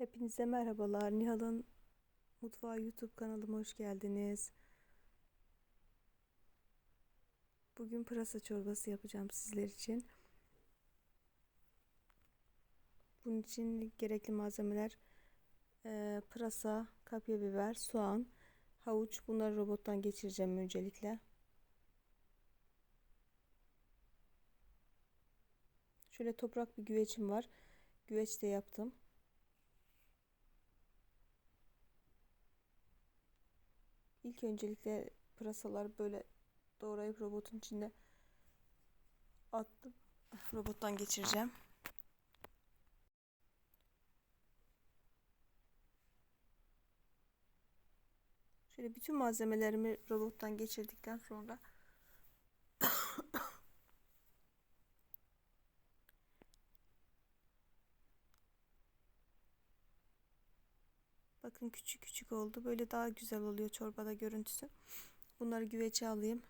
Hepinize merhabalar. Nihal'ın Mutfağı YouTube kanalıma hoş geldiniz. Bugün pırasa çorbası yapacağım sizler için. Bunun için gerekli malzemeler e, pırasa, kapya biber, soğan, havuç. Bunları robottan geçireceğim öncelikle. Şöyle toprak bir güvecim var. Güveç de yaptım. İlk öncelikle pırasaları böyle doğrayıp robotun içinde attım. Robottan geçireceğim. Şöyle bütün malzemelerimi robottan geçirdikten sonra Bakın küçük küçük oldu. Böyle daha güzel oluyor çorbada görüntüsü. Bunları güvece alayım.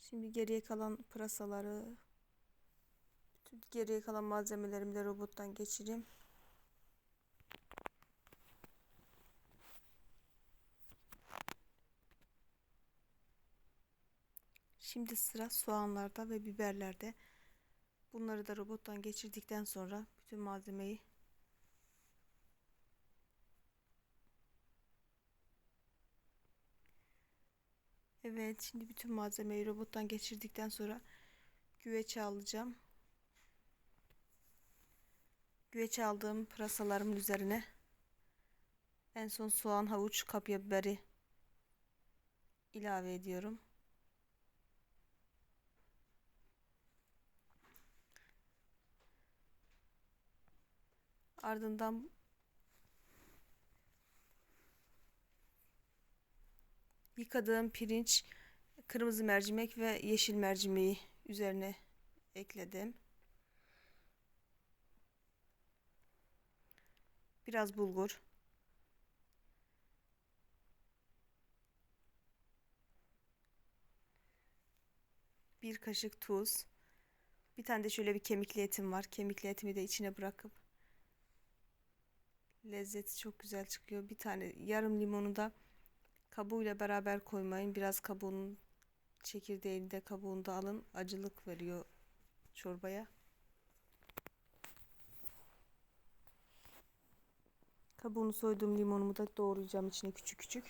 Şimdi geriye kalan pırasaları, geriye kalan malzemelerimi de robottan geçireyim. Şimdi sıra soğanlarda ve biberlerde. Bunları da robottan geçirdikten sonra bütün malzemeyi Evet, şimdi bütün malzemeyi robottan geçirdikten sonra güveçe alacağım. Güveçe aldığım pırasalarımın üzerine en son soğan, havuç, kapya biberi ilave ediyorum. Ardından yıkadığım pirinç, kırmızı mercimek ve yeşil mercimeği üzerine ekledim. Biraz bulgur. Bir kaşık tuz. Bir tane de şöyle bir kemikli etim var. Kemikli etimi de içine bırakıp Lezzeti çok güzel çıkıyor. Bir tane yarım limonu da kabuğuyla beraber koymayın. Biraz kabuğunun çekirdeğini de kabuğunu da alın. Acılık veriyor çorbaya. Kabuğunu soyduğum limonumu da doğrayacağım içine küçük küçük.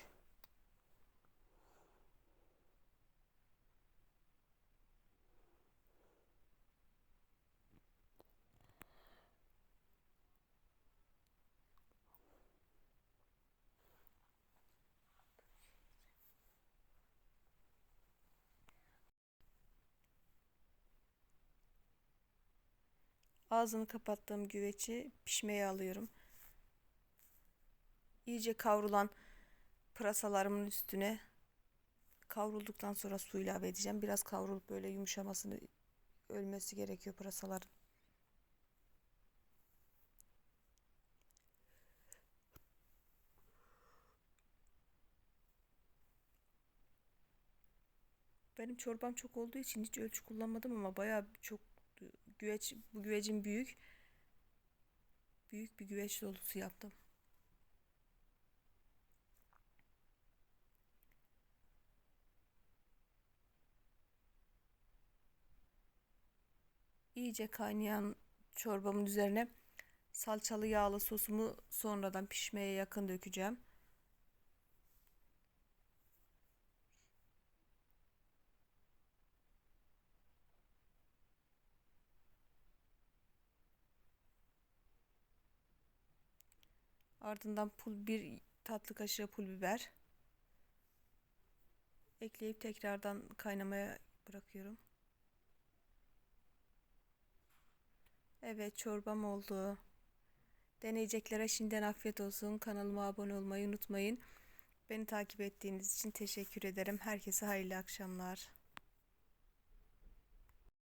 Ağzını kapattığım güveci pişmeye alıyorum. İyice kavrulan pırasalarımın üstüne kavrulduktan sonra su ilave edeceğim. Biraz kavrulup böyle yumuşamasını ölmesi gerekiyor pırasaların. Benim çorbam çok olduğu için hiç ölçü kullanmadım ama bayağı çok güveç bu güvecin büyük. Büyük bir güveç dolusu yaptım. İyice kaynayan çorbamın üzerine salçalı yağlı sosumu sonradan pişmeye yakın dökeceğim. Ardından pul bir tatlı kaşığı pul biber ekleyip tekrardan kaynamaya bırakıyorum. Evet çorbam oldu. Deneyeceklere şimdiden afiyet olsun. Kanalıma abone olmayı unutmayın. Beni takip ettiğiniz için teşekkür ederim. Herkese hayırlı akşamlar.